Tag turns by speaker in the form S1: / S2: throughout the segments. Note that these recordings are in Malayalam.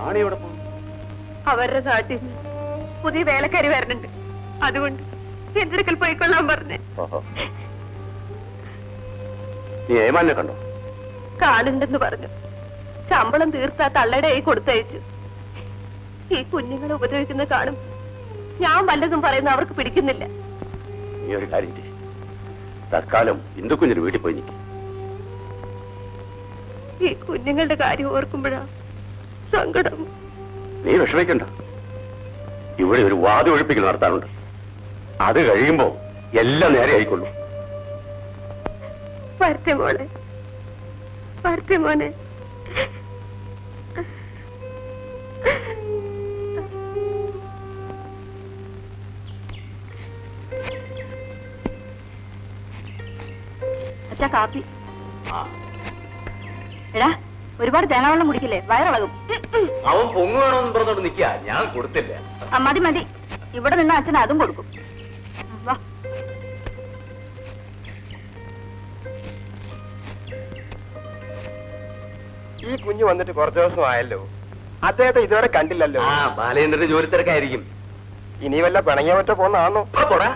S1: റാണി എവിടെ പോകും
S2: അവരുടെ നാട്ടിൽ പുതിയ വേലക്കാരി വരണുണ്ട്. അതുകൊണ്ട് എന്റെ അടുക്കൽ പോയിക്കൊള്ളാൻ പറഞ്ഞേ.
S1: നീ ഏമാനെ കണ്ടോ?
S2: കാലുണ്ടെന്ന് പറഞ്ഞു. ശമ്പളം തീർത്താ തള്ളയുടെ കൈ കൊടുത്തയച്ചു. ഈ കുഞ്ഞുങ്ങളെ ഉപദ്രവിക്കുന്ന കാണും ഞാൻ വല്ലതും പറയുന്ന അവർക്ക് പിടിക്കുന്നില്ല.
S1: നീ ഒരു കാര്യം ചെയ്യ്. തൽക്കാലം ഇന്ദുക്കുഞ്ഞിന് വീട്ടിൽ പോയി നിൽക്കും
S2: ഈ കുഞ്ഞുങ്ങളുടെ കാര്യം ഓർക്കുമ്പോഴാ സങ്കടം.
S1: നീ വിഷമിക്കണ്ട. ഇവിടെ ഒരു വാതി ഒഴിപ്പിക്കൽ നടത്താറുണ്ട് അത് കഴിയുമ്പോ എല്ലാം നേരെ ആയിക്കൊള്ളൂ.
S2: വരട്ടെ മോളെ. വരട്ടെ മോനെ.
S3: അച്ഛാ കാപ്പി. എടാ ഒരുപാട് തേങ്ങാവെള്ളം കുടിക്കില്ലേ? വയറിളകും.
S4: അവൻ പൊങ്ങു വേണമെന്ന് പറഞ്ഞോണ്ട് നിക്ക. ഞാൻ കൊടുത്തില്ല.
S3: ആ, മതി മതി. ഇവിടെ നിന്ന് അച്ഛൻ അതും കൊടുക്കും. വാ.
S5: ഈ കുഞ്ഞു വന്നിട്ട് കുറച്ച് ദിവസം ആയല്ലോ അദ്ദേഹത്തെ ഇതുവരെ കണ്ടില്ലല്ലോ.
S4: ആ ബാലേന്ദ്രന്റെ ജോലി തിരക്കായിരിക്കും.
S5: ഇനി വല്ല പിണങ്ങിയ മറ്റോ പോന്നാണോ
S4: ഇപ്പൊ പോടാ.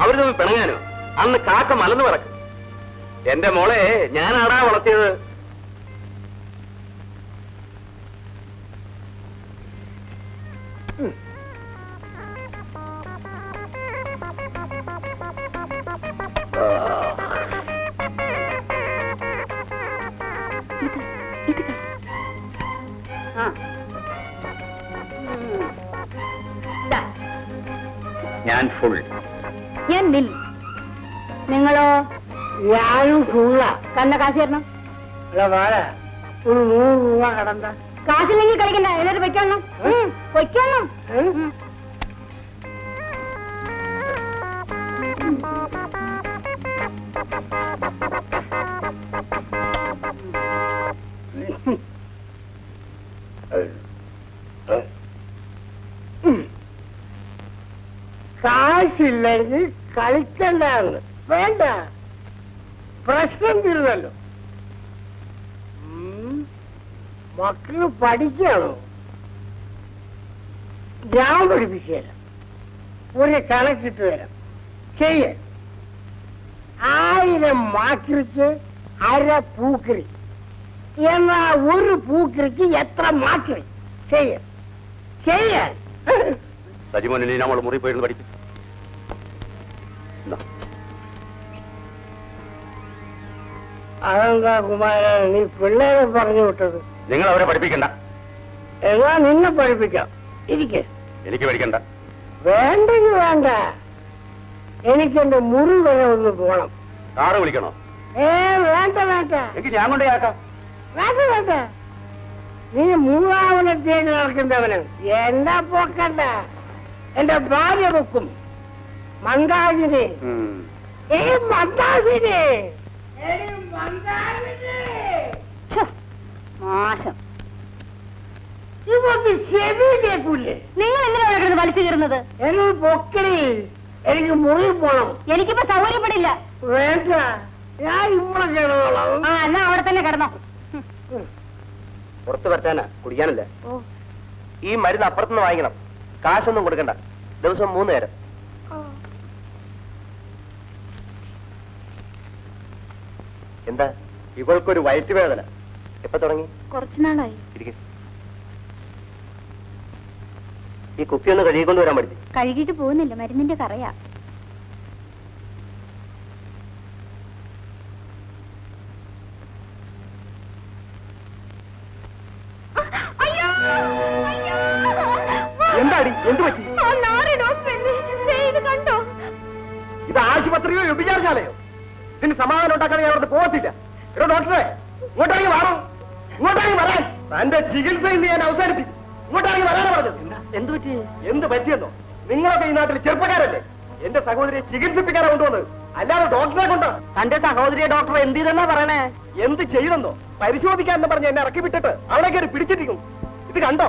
S4: അവർ തമ്മിൽ പിണങ്ങാനോ? അന്ന് കാക്ക മലന്ന് പറക്കും. എന്റെ മോളെ ഞാനാടാ വളർത്തിയത്?
S1: ഞാൻ ഫുൾ
S3: ഞാൻ നിൽ നിങ്ങളോ?
S6: ഞാനും ഫുള്ള
S3: കണ്ട കാശ് തരണം.
S6: വേറെ ഒരു നൂറ് രൂപ കടണ്ട
S3: കാശില്ലെങ്കിൽ കളിക്കണ്ട എന്നിട്ട് വെക്കണം വെക്കണം
S6: കാശില്ലെങ്കിൽ കളിക്കണ്ടെന്ന്. വേണ്ട. പ്രശ്നം തീർന്നല്ലോ മക്കള് പഠിക്കണോ ഞാൻ പഠിപ്പിച്ചു തരാം ഒരു കണക്കിട്ട് തരാം ചെയ്യ ആയിരം മാക്രിക്ക് അര പൂക്കറി എന്നാ ഒരു പൂക്കറിക്ക് എത്ര മാക്രി ചെയ്യ ചെയ്യാൻ
S1: സജിമോനെ നീ നമ്മൾ മുറി പോയിരുന്നു പഠിക്കും
S6: അതെന്താ കുമാര നീ പിള്ളേരെ പറഞ്ഞു വിട്ടത്.
S1: നിങ്ങൾ അവരെ പഠിപ്പിക്കണ്ട.
S6: എന്നാ നിന്നെ പഠിപ്പിക്കാം. ഇരിക്കെ.
S1: എനിക്ക് പഠിക്കണ്ട.
S6: വേണ്ടെങ്കിൽ വേണ്ട. എനിക്കെന്റെ മുറി വരെ ഒന്ന് പോണം.
S1: കാറ് വിളിക്കണോ?
S6: ഏ വേണ്ട വേണ്ട.
S1: എനിക്ക് ഞാൻ കൊണ്ട്
S6: വേണ്ട വേണ്ട. നീ മൂന്നാമനത്തേക്ക് നടക്കുന്നവന് എന്താ പോക്കണ്ട. എന്റെ ഭാര്യ വെക്കും. മന്ദാകിനി. ഏ മന്ദാകിനി.
S3: ഛെ, നാശം നിങ്ങൾ എന്തിനാണ് കിടന്ന് വലിച്ചു കയറുന്നത്
S6: എന്നോട് പൊക്കടി. എനിക്ക് മുറി പോണം.
S3: എനിക്കിപ്പോ സൗകര്യപ്പെടില്ല.
S6: വേണ്ട. ഞാൻ ഇവിടെ കിടന്നോളാം
S3: ആ എന്നാ അവിടെ തന്നെ കിടന്നോ.
S5: പുറത്ത് പറിച്ചാനാ? കുടിക്കാനല്ലേ.
S3: ഓ.
S5: ഈ മരുന്ന് അപ്പുറത്തുനിന്ന് വാങ്ങിക്കണം. കാശൊന്നും കൊടുക്കണ്ട. ദിവസം മൂന്ന് നേരം. എന്താ? ഇവൾക്കൊരു വയറ്റുവേദന എപ്പോ തുടങ്ങി?
S3: കുറച്ചുനാളായി.
S5: ഈ കുപ്പി ഒന്ന് കഴുകിക്കൊണ്ട് വരാൻ പഠിച്ചു
S3: കഴുകിട്ട് പോകുന്നില്ല. മരുന്നിന്റെ കറയാ.
S5: എന്താടി? എന്ത് പറ്റി?
S2: കണ്ടോ?
S5: ഇത് ആശുപത്രിയോ വിചാരിച്ചാലയോ ഇതിന് സമാധാനം ഉണ്ടാക്കാൻ ഞാൻ പോകത്തില്ല. എടോ ഡോക്ടറെ ഇങ്ങോട്ടാണെങ്കിൽ വാണോ ഇങ്ങോട്ടാണെങ്കിൽ വരാൻ. തന്റെ ചികിത്സ ഇന്ന് ഞാൻ അവസാനിപ്പിക്കും ഇങ്ങോട്ടാണെങ്കിൽ വരാനാ പറഞ്ഞത്. എന്ത് പറ്റി? എന്ത് പറ്റിയെന്നോ? നിങ്ങളൊക്കെ ഈ നാട്ടിൽ ചെറുപ്പക്കാരല്ലേ? എന്റെ സഹോദരിയെ ചികിത്സിപ്പിക്കാനാ കൊണ്ടുവന്നത്. അല്ലാതെ ഡോക്ടറെ കൊണ്ടോ? തന്റെ സഹോദരിയെ ഡോക്ടർ എന്ത് ചെയ്തെന്നാ പറയണേ? എന്ത് ചെയ്തെന്നോ? പരിശോധിക്കാൻ എന്ന് പറഞ്ഞ് എന്നെ ഇറക്കി വിട്ടിട്ട് അവളെ കയറി പിടിച്ചിരിക്കും ഇത് കണ്ടോ?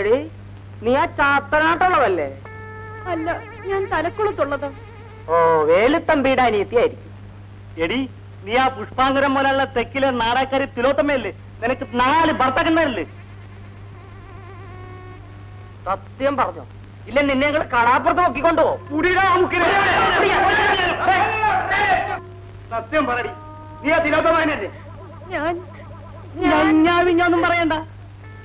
S6: എടി നീ ആ ചാത്തനാട്ടുള്ളതല്ലേ?
S2: അല്ല ഞാൻ തലക്കുളത്തുള്ളത്.
S6: ഓ വേലുത്തമ്പിയുടെ അനിയത്തിയായിരിക്കും
S5: എടി
S7: നീ ആ പുഷ്പാങ്കരം പോലുള്ള തെക്കിലെ നാടകക്കാരി തിലോത്തമ്മയല്ലേ? നിനക്ക് നാല് ഭർത്താക്കന്മാരല്ലേ? സത്യം പറഞ്ഞോ? ഇല്ല നിന്നെ ഞങ്ങൾ കടാപ്പുറത്ത് നോക്കിക്കൊണ്ടോ സത്യം പറടി. നീ ആ തിലോത്തമ്മനല്ലേ
S8: ഞാൻ
S7: ഞഞ്ഞാവിഞ്ഞൊന്നും പറയണ്ട.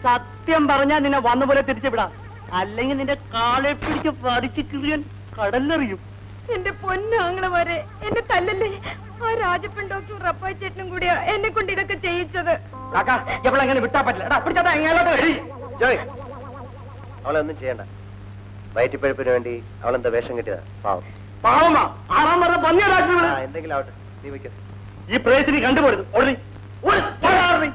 S7: സത്യം പറഞ്ഞാ നിന്നെ വന്നുപോലെ തിരിച്ചു വിടാം. അല്ലെങ്കിൽ നിന്റെ കാളെ പിടിച്ച് പതിച്ച് കിറിയൻ കടലെറിയും.
S8: എന്റെ പൊന്നാങ്ങളെ വരെ എന്നെ തല്ലല്ലേ? ആ രാജപ്പൻ ഡോക്ടർ റപ്പായി ചേട്ടനും കൂടിയാ എന്നെ കൊണ്ട് ഇതൊക്കെ ചെയ്യിച്ചത്.
S7: എപ്പോഴെങ്ങനെ വിട്ടാ പറ്റില്ല?
S5: ജോയ്. അവളൊന്നും ചെയ്യണ്ട. വയറ്റിപ്പഴപ്പിന് വേണ്ടി അവളെന്താ വേഷം കിട്ടിയതാ? പാവം.
S7: പാവമാ. ആറാം പറഞ്ഞ
S5: ആ എന്തെങ്കിലും ആവട്ടെ. നീ വയ്ക്കും.
S7: ഈ പ്രേസിനി കണ്ടുപോടുന്നു ഓടി. ഓടി ഓടാറി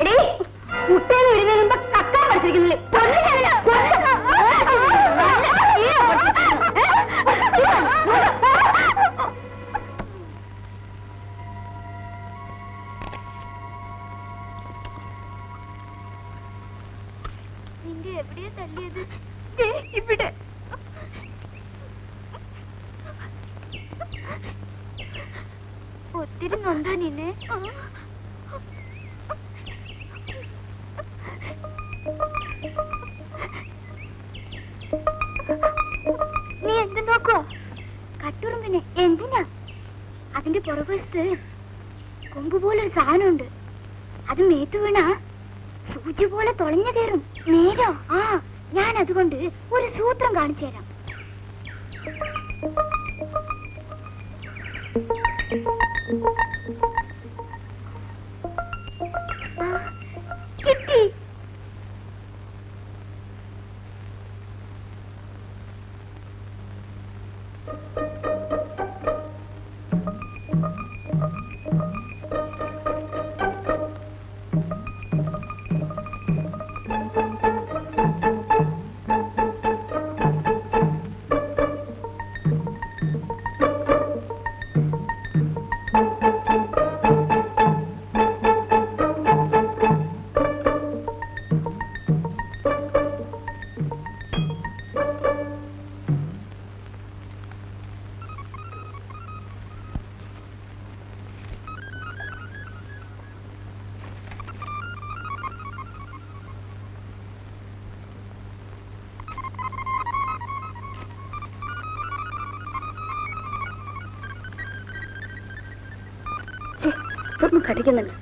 S3: എടീ മുട്ടേന്ന് വരുന്നതിന് മുമ്പ് കക്കാൻ പഠിച്ചിരിക്കുന്നില്ലേ
S8: നിന്റെ എവിടെയാ തല്ലിയത്? ഇവിടെ. ഒത്തിരി നൊന്താ നിന്നെ. പുറകുവശത്ത് കൊമ്പ് പോലൊരു സാധനമുണ്ട്. അത് മേത്തു വീണാ സൂചി പോലെ തുളഞ്ഞു കയറും. നേരോ? ആ ഞാൻ അതുകൊണ്ട് ഒരു സൂത്രം കാണിച്ചു തരാം.
S3: పాపం కడిగిందండి